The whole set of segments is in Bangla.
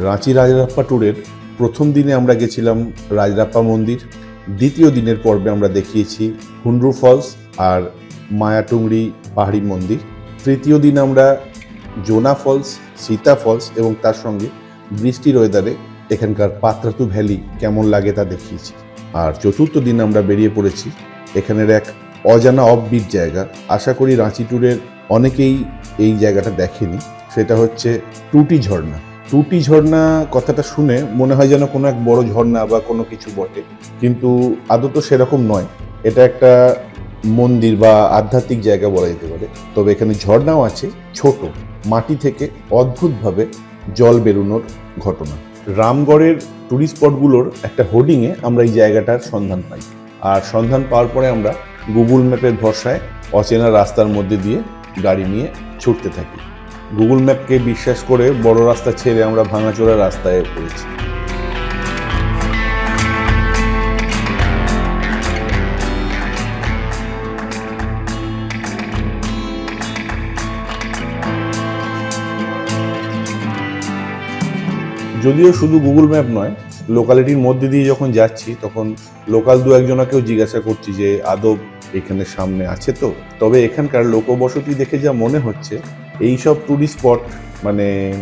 রাঁচি রাজরাপ্পা ট্যুরের প্রথম দিনে আমরা গেছিলাম রাজরাপ্পা মন্দির। দ্বিতীয় দিনের পর্বে আমরা দেখিয়েছি হুন্ড্রু ফলস আর মায়াটুংরি পাহাড়ি মন্দির। তৃতীয় দিন আমরা জোনা ফলস, সীতা ফলস এবং তার সঙ্গে বৃষ্টির ওয়েদারে এখানকার পাত্রাতু ভ্যালি কেমন লাগে তা দেখিয়েছি। আর চতুর্থ দিন আমরা বেরিয়ে পড়েছি এখানের এক অজানা অফবিট জায়গা। আশা করি রাঁচি ট্যুরের অনেকেই এই জায়গাটা দেখেনি। সেটা হচ্ছে টুটি ঝর্ণা। টুটি ঝর্ণা কথাটা শুনে মনে হয় যেন কোনো এক বড় ঝর্ণা বা কোনো কিছু বটে। কিন্তু আদৌ সেরকম নয়। এটা একটা মন্দির বা আধ্যাত্মিক জায়গা বলা যেতে পারে। তবে এখানে ঝর্ণাও আছে, ছোট, মাটি থেকে অদ্ভুতভাবে জল বেরোনোর ঘটনা। রামগড়ের টুরিস্ট স্পটগুলোর একটা হোর্ডিংয়ে আমরা এই জায়গাটার সন্ধান পাই। আর সন্ধান পাওয়ার পরে আমরা গুগল ম্যাপের ভরসায় অচেনা রাস্তার মধ্যে দিয়ে গাড়ি নিয়ে ছুটতে থাকি। গুগল ম্যাপকে বিশ্বাস করে বড় রাস্তা ছেড়ে আমরা ভাঙাচোরা রাস্তায় পড়েছি। যদিও শুধু গুগল ম্যাপ নয় লোকালিটির মধ্যে দিয়ে যখন যাচ্ছি, তখন লোকাল দু একজনাকেও জিজ্ঞাসা করছি যে, আদব এখানে সামনে আছে তো? তবে এখানকার লোকবসতি দেখে যা মনে হচ্ছে এই সব ট্যুরিস্ট স্পট মানে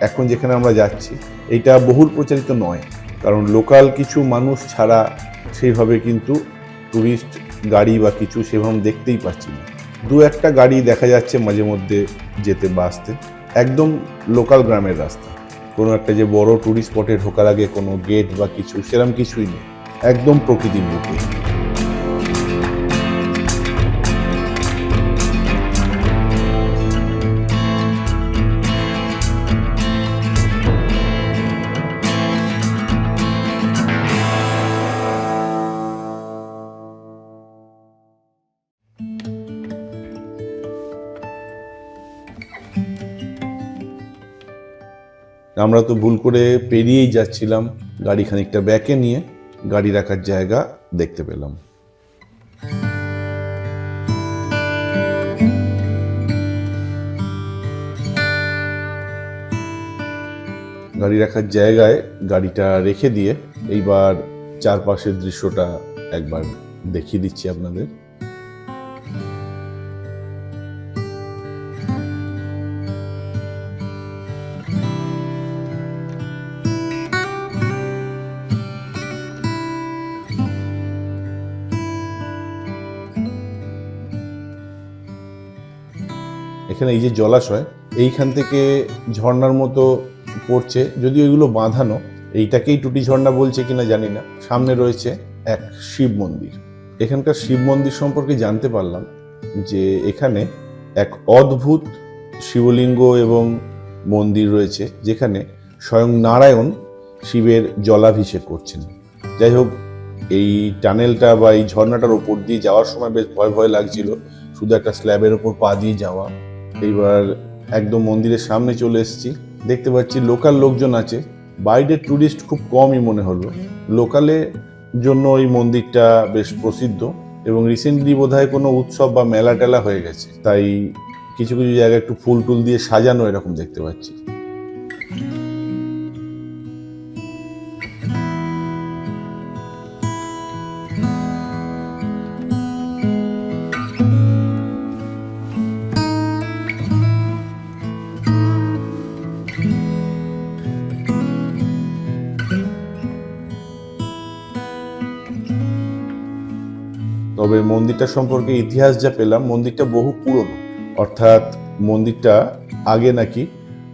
এখন যেখানে আমরা যাচ্ছি এটা বহুল প্রচারিত নয়। কারণ লোকাল কিছু মানুষ ছাড়া সেইভাবে কিন্তু ট্যুরিস্ট গাড়ি বা কিছু সেভাবে দেখতেই পাচ্ছি না। দু একটা গাড়ি দেখা যাচ্ছে মাঝে মধ্যে যেতে বা আসতে, একদম লোকাল গ্রামের রাস্তা। কোনো একটা যে বড় ট্যুরিস্ট স্পটে ঢোকার আগে কোনো গেট বা কিছু সেরকম কিছুই নেই। একদম প্রকৃতির বুকে আমরা তো ভুল করে পেরিয়েই যাচ্ছিলাম, গাড়ি খানিকটা ব্যাকে নিয়ে গাড়ি রাখার জায়গা দেখতে পেলাম। গাড়ি রাখার জায়গায় গাড়িটা রেখে দিয়ে এইবার চারপাশের দৃশ্যটা একবার দেখিয়ে দিচ্ছি আপনাদের। এখানে এই যে জলাশয়, এইখান থেকে ঝর্ণার মতো পড়ছে। যদি ওইগুলো বাঁধানো, এইটাকেই টুটি ঝর্ণা বলছে কিনা জানি না। সামনে রয়েছে এক শিব মন্দির। এখানকার শিব মন্দির সম্পর্কে জানতে পারলাম যে এখানে এক অদ্ভুত শিবলিঙ্গ এবং মন্দির রয়েছে, যেখানে স্বয়ং নারায়ণ শিবের জলাভিষেক করছেন। যাই হোক, এই টানেলটা বা এই ঝর্ণাটার ওপর দিয়ে যাওয়ার সময় বেশ ভয় ভয় লাগছিল। শুধু একটা স্ল্যাবের ওপর পা দিয়ে যাওয়া। এইবার একদম মন্দিরের সামনে চলে এসেছি। দেখতে পাচ্ছি লোকাল লোকজন আছে। বাইরে ট্যুরিস্ট খুব কমই মনে হলো। লোকালে জন্য ওই মন্দিরটা বেশ প্রসিদ্ধ এবং রিসেন্টলি বোধ হয় কোনো উৎসব বা মেলা টেলা হয়ে গেছে। তাই কিছু কিছু জায়গায় একটু ফুল টুল দিয়ে সাজানো এরকম দেখতে পাচ্ছি। মন্দিরটা সম্পর্কে ইতিহাস যা পেলাম, মন্দিরটা বহু পুরনো। অর্থাৎ মন্দিরটা আগে নাকি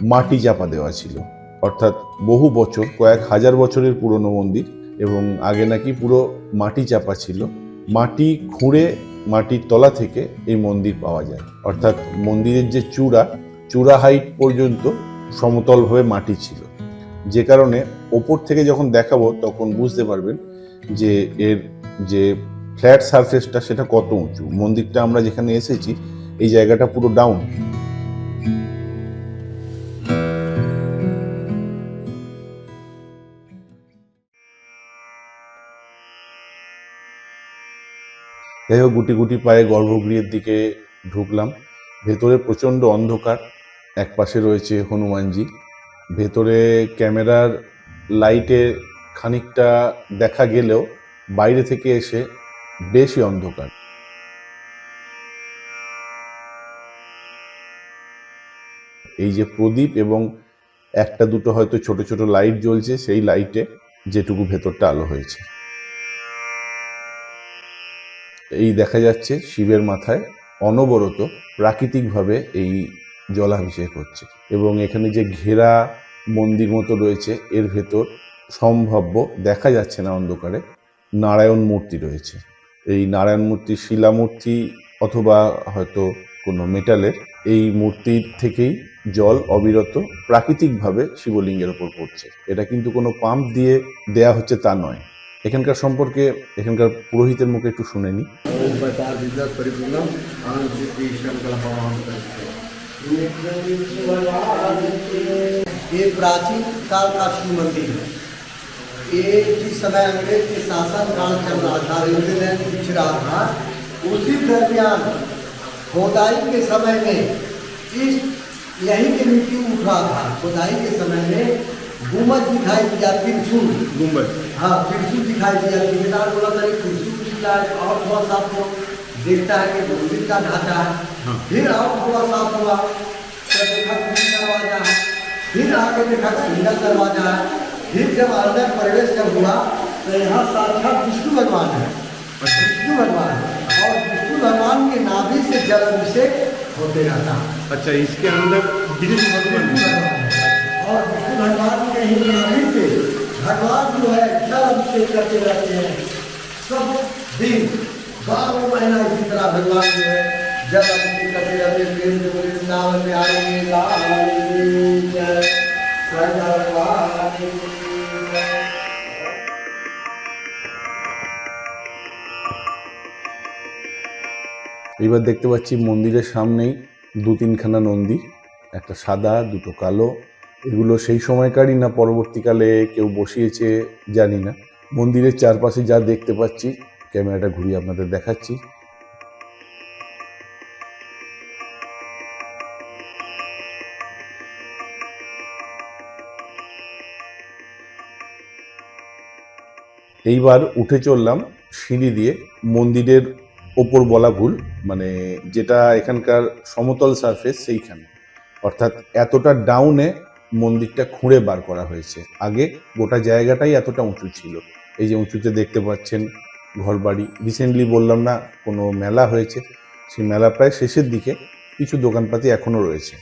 মাটি চাপা দেওয়া ছিল। অর্থাৎ বহু বছর, কয়েক হাজার বছরের পুরনো মন্দির এবং আগে নাকি পুরো মাটি চাপা ছিল। মাটি খুঁড়ে মাটির তলা থেকে এই মন্দির পাওয়া যায়। অর্থাৎ মন্দিরের যে চূড়া চূড়া হাইট পর্যন্ত সমতলভাবে মাটি ছিল। যে কারণে ওপর থেকে যখন দেখাবো, তখন বুঝতে পারবেন যে এর যে ফ্ল্যাট সারফেসটা সেটা কত উঁচু? মন্দিরটা আমরা যেখানে এসেছি, এই জায়গাটা পুরো ডাউন যাই হোক, গুটি গুটি পায়ে গর্ভগৃহের দিকে ঢুকলাম। ভেতরে প্রচণ্ড অন্ধকার, এক পাশে রয়েছে হনুমানজি। ভেতরে ক্যামেরার লাইটে খানিকটা দেখা গেলেও বাইরে থেকে এসে বেশি অন্ধকার। এই যে প্রদীপ এবং একটা দুটো হয়তো ছোট ছোট লাইট জ্বলছে, সেই লাইটে যেটুকু ভেতরটা আলো হয়েছে। এই দেখা যাচ্ছে শিবের মাথায় অনবরত প্রাকৃতিকভাবে এই জলাভিষেক হচ্ছে এবং এখানে যে ঘেরা মন্দির মতো রয়েছে, এর ভেতর সম্ভাব্য, দেখা যাচ্ছে না অন্ধকারে, নারায়ণ মূর্তি রয়েছে। এই নারায়ণ মূর্তি শিলামূর্তি অথবা হয়তো কোনো মেটালের এই মূর্তির থেকেই জল অবিরত প্রাকৃতিকভাবে শিবলিঙ্গের ওপর পড়ছে এটা কিন্তু কোনো পাম্প দিয়ে দেয়া হচ্ছে তা নয় এখানকার সম্পর্কে এখানকার পুরোহিতের মুখে একটু শুনে নি ओम प्रसाद विद्या परिपूर्णम आनंद सिद्धि शंकर भगवान ये प्राचीन काल का शिव मंदिर है ये जिस समय अंग्रेज़ के शासन काल चल रहा था पिछ रहा था उसी दरमियान खोदाई के समय में इस यहीं के मिट्टी उठ रहा था। खोदाई के समय में गुंबद दिखाई दिया त्रिशूल गुंबद। हाँ त्रिशूल दिखाई दिया। ठेकेदार बोला था त्रिशूल दिखता है और थोड़ा सा आपको देखता है कि मंदिर का ढांचा है। फिर और थोड़ा साफ़ हुआ है। फिर आगे देखा सिंगल दरवाज़ा है। फिर जब अंदर प्रवेश जब हुआ तो यहाँ साक्षात विष्णु भगवान है। विष्णु भगवान है। और विष्णु भगवान के नाभि से जल अभिषेक होते रहता। अच्छा इसके अंदर विष्णु भगवान। और विष्णु भगवान के ही नाभि से भगवान जो है जल अभिषेक करते रहते हैं। सब दिन बारह महीना इसी तरह भगवान जो है जल अभिषेक करते रहते हैं। वृंदावन में आएँगे भगवान। এইবার দেখতে পাচ্ছি মন্দিরের সামনেই দু তিনখানা নন্দী, একটা সাদা, দুটো কালো। এগুলো সেই সময়কারই না পরবর্তীকালে কেউ বসিয়েছে জানি না। মন্দিরের চারপাশে যা দেখতে পাচ্ছি, ক্যামেরাটা ঘুরিয়ে আপনাদের দেখাচ্ছি। এইবার উঠে চললাম সিঁড়ি দিয়ে। মন্দিরের ওপর বলা ভুল মানে যেটা এখানকার সমতল সারফেস সেইখানে। অর্থাৎ এতটা ডাউনে মন্দিরটা খুঁড়ে বার করা হয়েছে। আগে গোটা জায়গাটাই এতটা উঁচু ছিল। এই যে উঁচুতে দেখতে পাচ্ছেন ঘরবাড়ি। রিসেন্টলি বললাম না, কোনো মেলা হয়েছে। সেই মেলা প্রায় শেষের দিকে কিছু দোকানপাতি এখনও রয়েছে।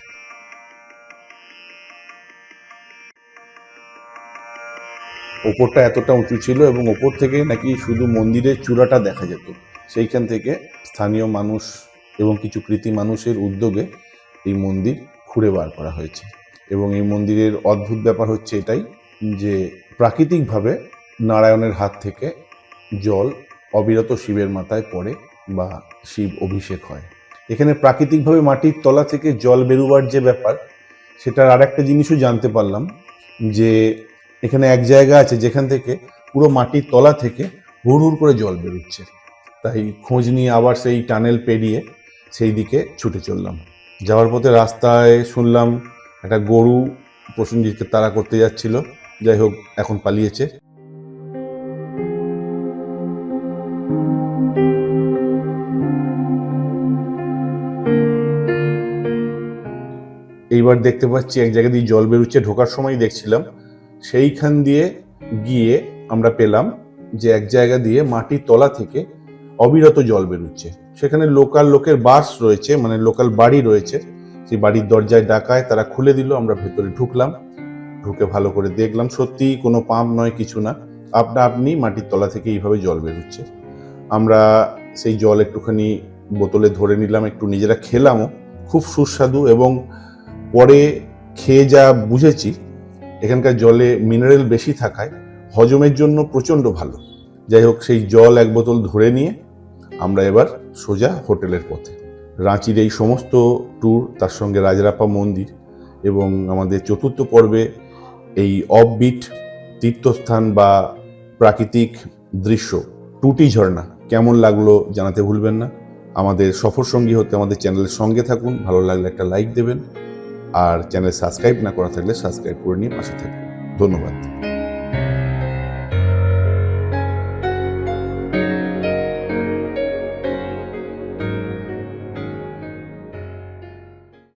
ওপরটা এতটা উঁচু ছিল এবং ওপর থেকে নাকি শুধু মন্দিরের চূড়াটা দেখা যেত। সেইখান থেকে স্থানীয় মানুষ এবং কিছু কৃতি মানুষের উদ্যোগে এই মন্দির খুঁড়ে বার করা হয়েছে। এবং এই মন্দিরের অদ্ভুত ব্যাপার হচ্ছে এটাই যে প্রাকৃতিকভাবে নারায়ণের হাত থেকে জল অবিরত শিবের মাথায় পড়ে বা শিব অভিষেক হয়। এখানে প্রাকৃতিকভাবে মাটির তলা থেকে জল বেরোবার যে ব্যাপার, সেটার আর একটা জিনিসও জানতে পারলাম যে এখানে এক জায়গা আছে যেখান থেকে পুরো মাটির তলা থেকে হুড় হুড় করে জল বেরোচ্ছে। তাই খোঁজ নিয়ে আবার সেই টানেল পেরিয়ে সেই দিকে ছুটে চললাম। যাওয়ার পথে রাস্তায় শুনলাম একটা গরু প্রসেনজিৎকে তাড়া করতে যাচ্ছিল। যাই হোক, এখন পালিয়েছে। এইবার দেখতে পাচ্ছি এক জায়গা দিয়ে জল বেরোচ্ছে। ঢোকার সময় দেখছিলাম সেইখান দিয়ে গিয়ে আমরা পেলাম যে এক জায়গা দিয়ে মাটির তলা থেকে অবিরত জল বেরোচ্ছে। সেখানে লোকাল লোকের বাস রয়েছে মানে লোকাল বাড়ি রয়েছে। সেই বাড়ির দরজায় ডাকায় তারা খুলে দিল, আমরা ভেতরে ঢুকলাম। ঢুকে ভালো করে দেখলাম, সত্যি কোনো পাম্প নয়, কিছু না। আপনা আপনি মাটির তলা থেকে এইভাবে জল বেরোচ্ছে। আমরা সেই জল একটুখানি বোতলে ধরে নিলাম, একটু নিজেরা খেলামও। খুব সুস্বাদু এবং পরে খেয়ে যা বুঝেছি এখানকার জলে মিনারেল বেশি থাকায় হজমের জন্য প্রচণ্ড ভালো। যাই হোক, সেই জল এক বোতল ধরে নিয়ে আমরা এবার সোজা হোটেলের পথে। রাঁচির এই সমস্ত ট্যুর তার সঙ্গে রাজরাপা মন্দির এবং আমাদের চতুর্থ পর্বে এই অফবিট তীর্থস্থান বা প্রাকৃতিক দৃশ্য, টুটি ঝর্ণা কেমন লাগল জানাতে ভুলবেন না। আমাদের সফর সঙ্গী হতে আমাদের চ্যানেলের সঙ্গে থাকুন, ভালো লাগলে একটা লাইক দেবেন। আর চ্যানেল সাবস্ক্রাইব না করা থাকলে সাবস্ক্রাইব করে নিয়ে পাশে থাকবেন। ধন্যবাদ।